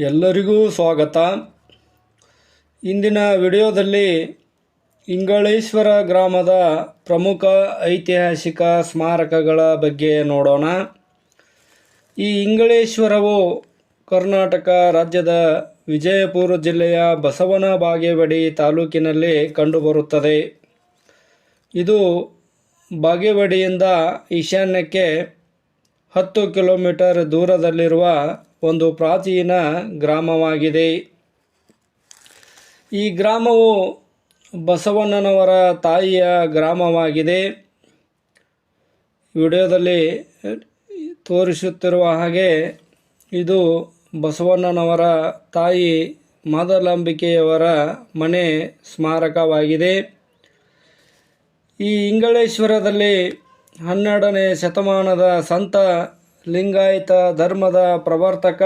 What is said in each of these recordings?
ಎಲ್ಲರಿಗೂ ಸ್ವಾಗತ. ಇಂದಿನ ವಿಡಿಯೋದಲ್ಲಿ ಇಂಗಳೇಶ್ವರ ಗ್ರಾಮದ ಪ್ರಮುಖ ಐತಿಹಾಸಿಕ ಸ್ಮಾರಕಗಳ ಬಗ್ಗೆ ನೋಡೋಣ. ಈ ಇಂಗಳೇಶ್ವರವು ಕರ್ನಾಟಕ ರಾಜ್ಯದ ವಿಜಯಪುರ ಜಿಲ್ಲೆಯ ಬಸವನ ಬಾಗೇವಾಡಿ ತಾಲೂಕಿನಲ್ಲಿ ಕಂಡುಬರುತ್ತದೆ. ಇದು ಬಾಗೇವಾಡಿಯಿಂದ ಈಶಾನ್ಯಕ್ಕೆ ಹತ್ತು ಕಿಲೋಮೀಟರ್ ದೂರದಲ್ಲಿರುವ ಒಂದು ಪ್ರಾಚೀನ ಗ್ರಾಮವಾಗಿದೆ. ಈ ಗ್ರಾಮವು ಬಸವಣ್ಣನವರ ತಾಯಿಯ ಗ್ರಾಮವಾಗಿದೆ. ವಿಡಿಯೋದಲ್ಲಿ ತೋರಿಸುತ್ತಿರುವ ಹಾಗೆ ಇದು ಬಸವಣ್ಣನವರ ತಾಯಿ ಮಾದಲಾಂಬಿಕೆಯವರ ಮನೆ ಸ್ಮಾರಕವಾಗಿದೆ. ಈ ಇಂಗಳೇಶ್ವರದಲ್ಲಿ ಹನ್ನೆರಡನೇ ಶತಮಾನದ ಸಂತ ಲಿಂಗಾಯತ ಧರ್ಮದ ಪ್ರವರ್ತಕ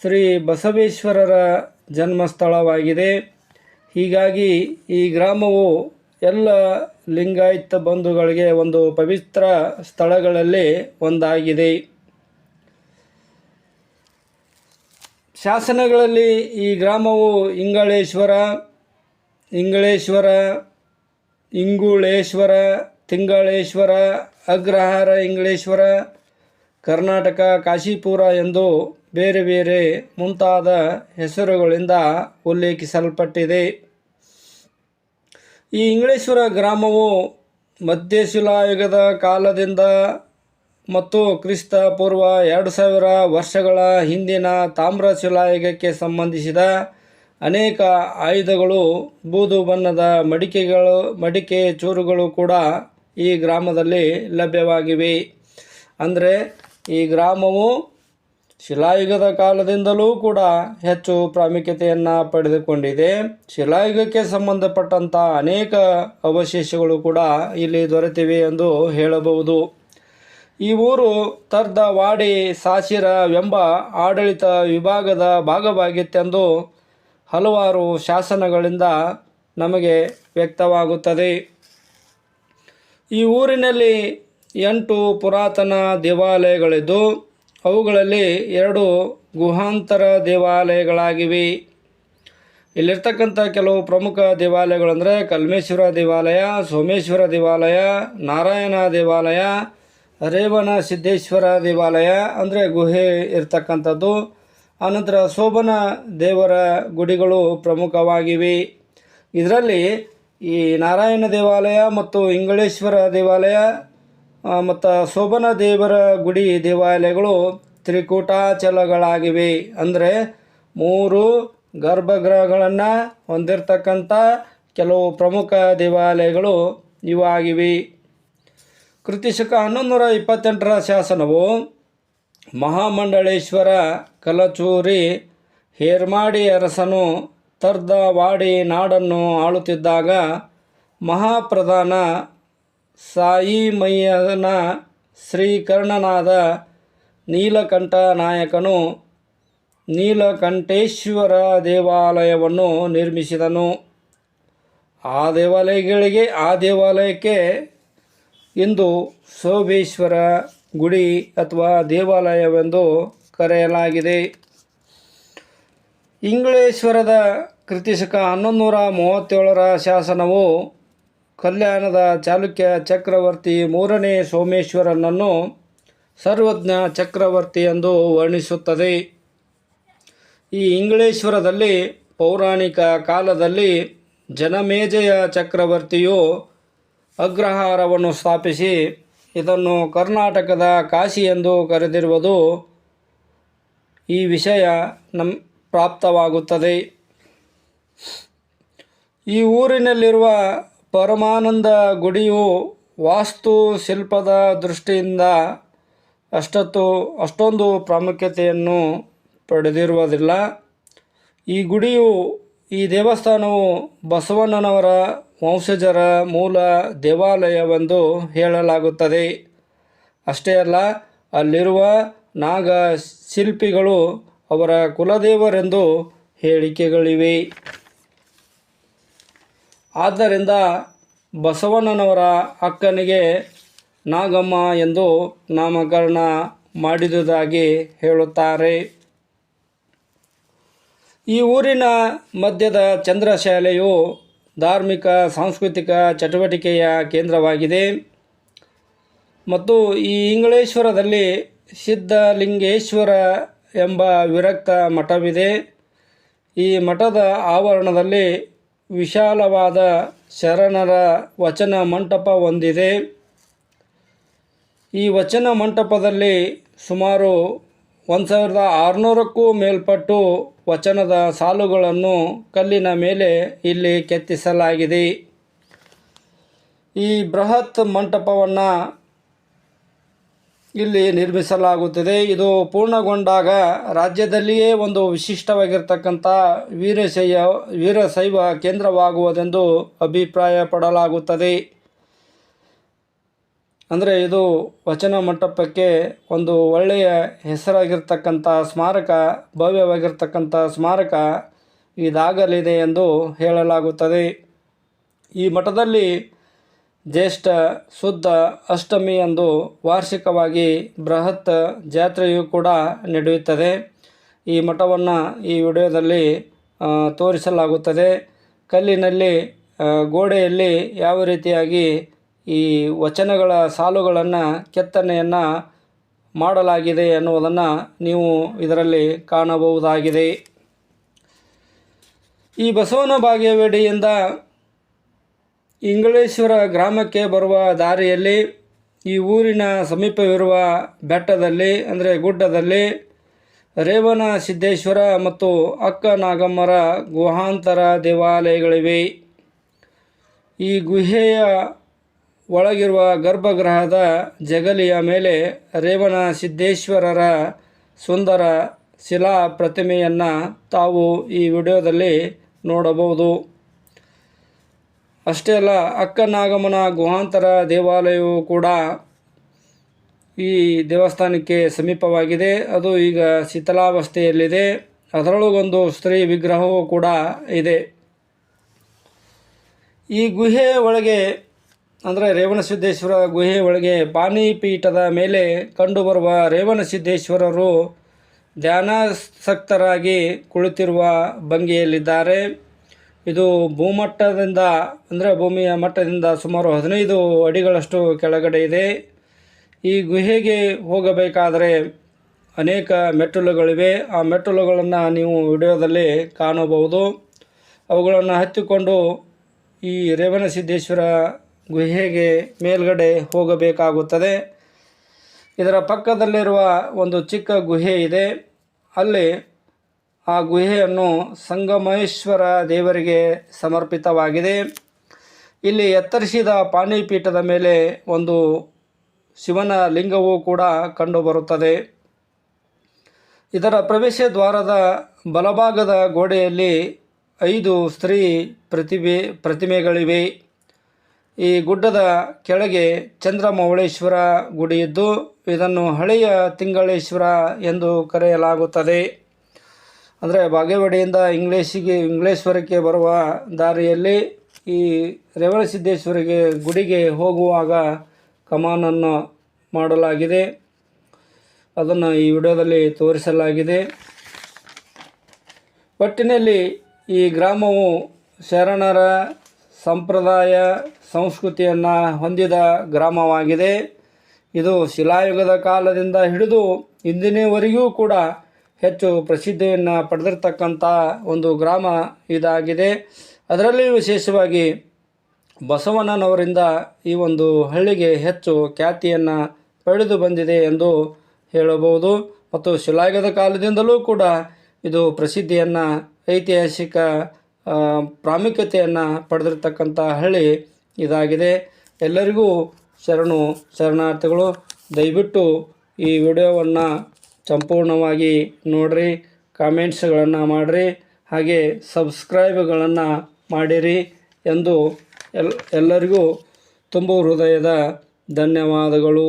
ಶ್ರೀ ಬಸವೇಶ್ವರರ ಜನ್ಮಸ್ಥಳವಾಗಿದೆ. ಹೀಗಾಗಿ ಈ ಗ್ರಾಮವು ಎಲ್ಲ ಲಿಂಗಾಯತ ಬಂಧುಗಳಿಗೆ ಒಂದು ಪವಿತ್ರ ಸ್ಥಳಗಳಲ್ಲಿ ಒಂದಾಗಿದೆ. ಶಾಸನಗಳಲ್ಲಿ ಈ ಗ್ರಾಮವು ಇಂಗಳೇಶ್ವರ ಇಂಗಳೇಶ್ವರ, ಇಂಗುಳೇಶ್ವರ, ತಿಂಗಳೇಶ್ವರ, ಅಗ್ರಹಾರ ಇಂಗಳೇಶ್ವರ ಕರ್ನಾಟಕ ಕಾಶಿಪುರ ಎಂದು ಬೇರೆ ಬೇರೆ ಮುಂತಾದ ಹೆಸರುಗಳಿಂದ ಉಲ್ಲೇಖಿಸಲ್ಪಟ್ಟಿದೆ. ಈ ಇಂಗ್ಳೇಶ್ವರ ಗ್ರಾಮವು ಮಧ್ಯಶಿಲಾಯುಗದ ಕಾಲದಿಂದ ಮತ್ತು ಕ್ರಿಸ್ತ ಪೂರ್ವ ಎರಡು ಸಾವಿರ ವರ್ಷಗಳ ಹಿಂದಿನ ತಾಮ್ರ ಶಿಲಾಯುಗಕ್ಕೆ ಸಂಬಂಧಿಸಿದ ಅನೇಕ ಆಯುಧಗಳು, ಬೂದು ಬಣ್ಣದ ಮಡಿಕೆಗಳು, ಮಡಿಕೆ ಚೂರುಗಳು ಕೂಡ ಈ ಗ್ರಾಮದಲ್ಲಿ ಲಭ್ಯವಾಗಿವೆ. ಅಂದರೆ ಈ ಗ್ರಾಮವು ಶಿಲಾಯುಗದ ಕಾಲದಿಂದಲೂ ಕೂಡ ಹೆಚ್ಚು ಪ್ರಾಮುಖ್ಯತೆಯನ್ನು ಪಡೆದುಕೊಂಡಿದೆ. ಶಿಲಾಯುಗಕ್ಕೆ ಸಂಬಂಧಪಟ್ಟಂಥ ಅನೇಕ ಅವಶೇಷಗಳು ಕೂಡ ಇಲ್ಲಿ ದೊರೆತಿವೆ ಎಂದು ಹೇಳಬಹುದು. ಈ ಊರು ತರ್ದವಾಡಿ ಸಾಸಿರವೆಂಬ ಆಡಳಿತ ವಿಭಾಗದ ಭಾಗವಾಗಿತ್ತೆಂದು ಹಲವಾರು ಶಾಸನಗಳಿಂದ ನಮಗೆ ವ್ಯಕ್ತವಾಗುತ್ತದೆ. ಈ ಊರಿನಲ್ಲಿ ಎಂಟು ಪುರಾತನ ದೇವಾಲಯಗಳಿದ್ದು, ಅವುಗಳಲ್ಲಿ ಎರಡು ಗುಹಾಂತರ ದೇವಾಲಯಗಳಾಗಿವೆ. ಇಲ್ಲಿರ್ತಕ್ಕಂಥ ಕೆಲವು ಪ್ರಮುಖ ದೇವಾಲಯಗಳಂದರೆ ಕಲ್ಮೇಶ್ವರ ದೇವಾಲಯ, ಸೋಮೇಶ್ವರ ದೇವಾಲಯ, ನಾರಾಯಣ ದೇವಾಲಯ, ರೇವಣ ಸಿದ್ದೇಶ್ವರ ದೇವಾಲಯ, ಅಂದರೆ ಗುಹೆ ಇರ್ತಕ್ಕಂಥದ್ದು. ಆನಂತರ ಶೋಭನ ದೇವರ ಗುಡಿಗಳು ಪ್ರಮುಖವಾಗಿವೆ. ಇದರಲ್ಲಿ ಈ ನಾರಾಯಣ ದೇವಾಲಯ ಮತ್ತು ಇಂಗಳೇಶ್ವರ ದೇವಾಲಯ ಮತ್ತು ಶೋಭನ ದೇವರ ಗುಡಿ ದೇವಾಲಯಗಳು ತ್ರಿಕೂಟಾಚಲಗಳಾಗಿವೆ. ಅಂದರೆ ಮೂರು ಗರ್ಭಗೃಹಗಳನ್ನು ಹೊಂದಿರತಕ್ಕಂಥ ಕೆಲವು ಪ್ರಮುಖ ದೇವಾಲಯಗಳು ಇವಾಗಿವೆ. ಕೃತಿಶಕ ಹನ್ನೊಂದು ನೂರ ಇಪ್ಪತ್ತೆಂಟರ ಶಾಸನವು ಮಹಾಮಂಡಳೇಶ್ವರ, ಕಲಚೂರಿ, ಹೇರ್ಮಾಡಿ ಅರಸನು, ತರ್ದವಾಡಿ ನಾಡನ್ನು ಆಳುತ್ತಿದ್ದಾಗ ಮಹಾಪ್ರಧಾನ ಸಾಯಿಮಯ್ಯನ ಶ್ರೀಕರ್ಣನಾದ ನೀಲಕಂಠ ನಾಯಕನು ನೀಲಕಂಠೇಶ್ವರ ದೇವಾಲಯವನ್ನು ನಿರ್ಮಿಸಿದನು. ಆ ದೇವಾಲಯಗಳಿಗೆ, ಆ ದೇವಾಲಯಕ್ಕೆ ಇಂದು ಸೋಬೇಶ್ವರ ಗುಡಿ ಅಥವಾ ದೇವಾಲಯವೆಂದು ಕರೆಯಲಾಗಿದೆ. ಇಂಗ್ಲೇಶ್ವರದ ಕೃತಿಶಕ ಹನ್ನೊಂದು ನೂರ ಮೂವತ್ತೇಳರ ಶಾಸನವು ಕಲ್ಯಾಣದ ಚಾಲುಕ್ಯ ಚಕ್ರವರ್ತಿ ಮೂರನೇ ಸೋಮೇಶ್ವರನನ್ನು ಸರ್ವಜ್ಞ ಚಕ್ರವರ್ತಿ ಎಂದು ವರ್ಣಿಸುತ್ತದೆ. ಈ ಇಂಗ್ಲೇಶ್ವರದಲ್ಲಿ ಪೌರಾಣಿಕ ಕಾಲದಲ್ಲಿ ಜನಮೇಜಯ ಚಕ್ರವರ್ತಿಯು ಅಗ್ರಹಾರವನ್ನು ಸ್ಥಾಪಿಸಿ ಇದನ್ನು ಕರ್ನಾಟಕದ ಕಾಶಿ ಎಂದು ಕರೆದಿರುವುದು ಈ ವಿಷಯ ನಮ್ ಪ್ರಾಪ್ತವಾಗುತ್ತದೆ. ಈ ಊರಿನಲ್ಲಿರುವ ಪರಮಾನಂದ ಗುಡಿಯು ವಾಸ್ತು ಶಿಲ್ಪದ ದೃಷ್ಟಿಯಿಂದ ಅಷ್ಟೊತ್ತು ಅಷ್ಟೊಂದು ಪ್ರಾಮುಖ್ಯತೆಯನ್ನು ಪಡೆದಿರುವುದಿಲ್ಲ. ಈ ಗುಡಿಯು ಈ ದೇವಸ್ಥಾನವು ಬಸವಣ್ಣನವರ ವಂಶಜರ ಮೂಲ ದೇವಾಲಯವೆಂದು ಹೇಳಲಾಗುತ್ತದೆ. ಅಷ್ಟೇ ಅಲ್ಲ, ಅಲ್ಲಿರುವ ನಾಗ ಶಿಲ್ಪಿಗಳು ಅವರ ಕುಲದೇವರೆಂದು ಹೇಳಿಕೆಗಳಿವೆ. ಆದ್ದರಿಂದ ಬಸವಣ್ಣನವರ ಅಕ್ಕನಿಗೆ ನಾಗಮ್ಮ ಎಂದು ನಾಮಕರಣ ಮಾಡಿದುದಾಗಿ ಹೇಳುತ್ತಾರೆ. ಈ ಊರಿನ ಮಧ್ಯದ ಚಂದ್ರಶಾಲೆಯು ಧಾರ್ಮಿಕ, ಸಾಂಸ್ಕೃತಿಕ ಚಟುವಟಿಕೆಯ ಕೇಂದ್ರವಾಗಿದೆ. ಮತ್ತು ಈ ಇಂಗಳೇಶ್ವರದಲ್ಲಿ ಸಿದ್ಧಲಿಂಗೇಶ್ವರ ಎಂಬ ವಿರಕ್ತ ಮಠವಿದೆ. ಈ ಮಠದ ಆವರಣದಲ್ಲಿ ವಿಶಾಲವಾದ ಶರಣರ ವಚನ ಮಂಟಪ ಹೊಂದಿದೆ ಈ ವಚನ ಮಂಟಪದಲ್ಲಿ ಸುಮಾರು ಒಂದು ಸಾವಿರದ ಆರುನೂರಕ್ಕೂ ಮೇಲ್ಪಟ್ಟು ವಚನದ ಸಾಲುಗಳನ್ನು ಕಲ್ಲಿನ ಮೇಲೆ ಇಲ್ಲಿ ಕೆತ್ತಿಸಲಾಗಿದೆ. ಈ ಬೃಹತ್ ಮಂಟಪವನ್ನು ಇಲ್ಲಿ ನಿರ್ಮಿಸಲಾಗುತ್ತದೆ. ಇದು ಪೂರ್ಣಗೊಂಡಾಗ ರಾಜ್ಯದಲ್ಲಿಯೇ ಒಂದು ವಿಶಿಷ್ಟವಾಗಿರ್ತಕ್ಕಂಥ ವೀರಶೈವ ವೀರಶೈವ ಕೇಂದ್ರವಾಗುವುದೆಂದು ಅಭಿಪ್ರಾಯ ಪಡಲಾಗುತ್ತದೆ ಅಂದರೆ ಇದು ವಚನ ಮಂಟಪಕ್ಕೆ ಒಂದು ಒಳ್ಳೆಯ ಹೆಸರಾಗಿರ್ತಕ್ಕಂಥ ಸ್ಮಾರಕ, ಭವ್ಯವಾಗಿರ್ತಕ್ಕಂಥ ಸ್ಮಾರಕ ಇದಾಗಲಿದೆ ಎಂದು ಹೇಳಲಾಗುತ್ತದೆ. ಈ ಮಠದಲ್ಲಿ ಜ್ಯೇಷ್ಠ, ಶುದ್ಧ, ಅಷ್ಟಮಿ ಎಂದು ವಾರ್ಷಿಕವಾಗಿ ಬೃಹತ್ ಜಾತ್ರೆಯು ಕೂಡ ನಡೆಯುತ್ತದೆ. ಈ ಮಠವನ್ನು ಈ ವಿಡಿಯೋದಲ್ಲಿ ತೋರಿಸಲಾಗುತ್ತದೆ. ಕಲ್ಲಿನಲ್ಲಿ ಗೋಡೆಯಲ್ಲಿ ಯಾವ ರೀತಿಯಾಗಿ ಈ ವಚನಗಳ ಸಾಲುಗಳನ್ನು, ಕೆತ್ತನೆಯನ್ನು ಮಾಡಲಾಗಿದೆ ಎನ್ನುವುದನ್ನು ನೀವು ಇದರಲ್ಲಿ ಕಾಣಬಹುದಾಗಿದೆ. ಈ ಬಸವನ ಬಾಗೇವಾಡಿಯಿಂದ ಇಂಗಳೇಶ್ವರ ಗ್ರಾಮಕ್ಕೆ ಬರುವ ದಾರಿಯಲ್ಲಿ ಈ ಊರಿನ ಸಮೀಪವಿರುವ ಬೆಟ್ಟದಲ್ಲಿ, ಅಂದರೆ ಗುಡ್ಡದಲ್ಲಿ, ರೇವಣ ಸಿದ್ದೇಶ್ವರ ಮತ್ತು ಅಕ್ಕ ನಾಗಮ್ಮರ ಗುಹಾಂತರ ದೇವಾಲಯಗಳಿವೆ. ಈ ಗುಹೆಯ ಒಳಗಿರುವ ಗರ್ಭಗೃಹದ ಜಗಲಿಯ ಮೇಲೆ ರೇವಣ ಸಿದ್ದೇಶ್ವರರ ಸುಂದರ ಶಿಲಾ ಪ್ರತಿಮೆಯನ್ನು ತಾವು ಈ ವಿಡಿಯೋದಲ್ಲಿ ನೋಡಬಹುದು. ಅಷ್ಟೇ ಅಲ್ಲ, ಅಕ್ಕನಾಗಮನ, ಗುಹಾಂತರ ದೇವಾಲಯವು ಕೂಡ ಈ ದೇವಸ್ಥಾನಕ್ಕೆ ಸಮೀಪವಾಗಿದೆ. ಅದು ಈಗ ಶಿಥಿಲಾವಸ್ಥೆಯಲ್ಲಿದೆ. ಅದರೊಳಗೊಂದು ಸ್ತ್ರೀ ವಿಗ್ರಹವೂ ಕೂಡ ಇದೆ. ಈ ಗುಹೆ ಒಳಗೆ, ಅಂದರೆ ರೇವಣಸಿದ್ದೇಶ್ವರ ಗುಹೆ ಒಳಗೆ ಪಾನಿಪೀಠದ ಮೇಲೆ ಕಂಡುಬರುವ ರೇವಣಸಿದ್ದೇಶ್ವರರು ಧ್ಯಾನಾಸಕ್ತರಾಗಿ ಕುಳಿತಿರುವ ಭಂಗಿಯಲ್ಲಿದ್ದಾರೆ. ಇದು ಭೂಮಟ್ಟದಿಂದ, ಅಂದರೆ ಭೂಮಿಯ ಮಟ್ಟದಿಂದ ಸುಮಾರು ಹದಿನೈದು ಅಡಿಗಳಷ್ಟು ಕೆಳಗಡೆ ಇದೆ. ಈ ಗುಹೆಗೆ ಹೋಗಬೇಕಾದರೆ ಅನೇಕ ಮೆಟ್ಟಲುಗಳಿವೆ. ಆ ಮೆಟ್ಟಲುಗಳನ್ನು ನೀವು ವಿಡಿಯೋದಲ್ಲಿ ಕಾಣಬಹುದು. ಅವುಗಳನ್ನು ಹತ್ತಿಕೊಂಡು ಈ ರೇವಣಸಿದ್ದೇಶ್ವರ ಗುಹೆಗೆ ಮೇಲ್ಗಡೆ ಹೋಗಬೇಕಾಗುತ್ತದೆ. ಇದರ ಪಕ್ಕದಲ್ಲಿರುವ ಒಂದು ಚಿಕ್ಕ ಗುಹೆ ಇದೆ. ಅಲ್ಲಿ ಆ ಗುಹೆಯನ್ನು ಸಂಗಮೇಶ್ವರ ದೇವರಿಗೆ ಸಮರ್ಪಿತವಾಗಿದೆ. ಇಲ್ಲಿ ಎತ್ತರಿಸಿದ ಪಾಣಿಪೀಠದ ಮೇಲೆ ಒಂದು ಶಿವನ ಲಿಂಗವೂ ಕೂಡ ಕಂಡುಬರುತ್ತದೆ. ಇದರ ಪ್ರವೇಶ ದ್ವಾರದ ಬಲಭಾಗದ ಗೋಡೆಯಲ್ಲಿ ಐದು ಸ್ತ್ರೀ ಪ್ರತಿಭೆ, ಪ್ರತಿಮೆಗಳಿವೆ. ಈ ಗುಡ್ಡದ ಕೆಳಗೆ ಚಂದ್ರಮೌಳೇಶ್ವರ ಗುಡಿಯಿದ್ದು, ಇದನ್ನು ಹಳೆಯ ತಿಂಗಳೇಶ್ವರ ಎಂದು ಕರೆಯಲಾಗುತ್ತದೆ. ಅಂದರೆ ಬಾಗೇವಾಡಿಯಿಂದ ಇಂಗ್ಲೀಷಿಗೆ ಇಂಗ್ಲೇಶ್ವರಕ್ಕೆ ಬರುವ ದಾರಿಯಲ್ಲಿ ಈ ರೇವಣಸಿದ್ದೇಶ್ವರಿಗೆ ಗುಡಿಗೆ ಹೋಗುವಾಗ ಕಮಾನನ್ನು ಮಾಡಲಾಗಿದೆ. ಅದನ್ನು ಈ ವಿಡಿಯೋದಲ್ಲಿ ತೋರಿಸಲಾಗಿದೆ. ಒಟ್ಟಿನಲ್ಲಿ ಈ ಗ್ರಾಮವು ಶರಣರ ಸಂಪ್ರದಾಯ ಸಂಸ್ಕೃತಿಯನ್ನು ಹೊಂದಿದ ಗ್ರಾಮವಾಗಿದೆ. ಇದು ಶಿಲಾಯುಗದ ಕಾಲದಿಂದ ಹಿಡಿದು ಇಂದಿನವರೆಗೂ ಕೂಡ ಹೆಚ್ಚು ಪ್ರಸಿದ್ಧಿಯನ್ನು ಪಡೆದಿರ್ತಕ್ಕಂಥ ಒಂದು ಗ್ರಾಮ ಇದಾಗಿದೆ. ಅದರಲ್ಲಿಯೂ ವಿಶೇಷವಾಗಿ ಬಸವಣ್ಣನವರಿಂದ ಈ ಒಂದು ಹಳ್ಳಿಗೆ ಹೆಚ್ಚು ಖ್ಯಾತಿಯನ್ನು ಪಡೆದು ಬಂದಿದೆ ಎಂದು ಹೇಳಬಹುದು. ಮತ್ತು ಶಿಲಾಯುಗದ ಕಾಲದಿಂದಲೂ ಕೂಡ ಇದು ಪ್ರಸಿದ್ಧಿಯನ್ನು, ಐತಿಹಾಸಿಕ ಪ್ರಾಮುಖ್ಯತೆಯನ್ನು ಪಡೆದಿರ್ತಕ್ಕಂಥ ಹಳ್ಳಿ ಇದಾಗಿದೆ. ಎಲ್ಲರಿಗೂ ಶರಣು, ಶರಣಾರ್ಥಿಗಳು, ದಯವಿಟ್ಟು ಈ ವಿಡಿಯೋವನ್ನು ಸಂಪೂರ್ಣವಾಗಿ ನೋಡಿರಿ ಕಾಮೆಂಟ್ಸ್ಗಳನ್ನು ಮಾಡಿರಿ ಹಾಗೆ ಸಬ್ಸ್ಕ್ರೈಬ್ಗಳನ್ನು ಮಾಡಿರಿ ಎಂದು ಎಲ್ ಎಲ್ಲರಿಗೂ ತುಂಬು ಹೃದಯದ ಧನ್ಯವಾದಗಳು.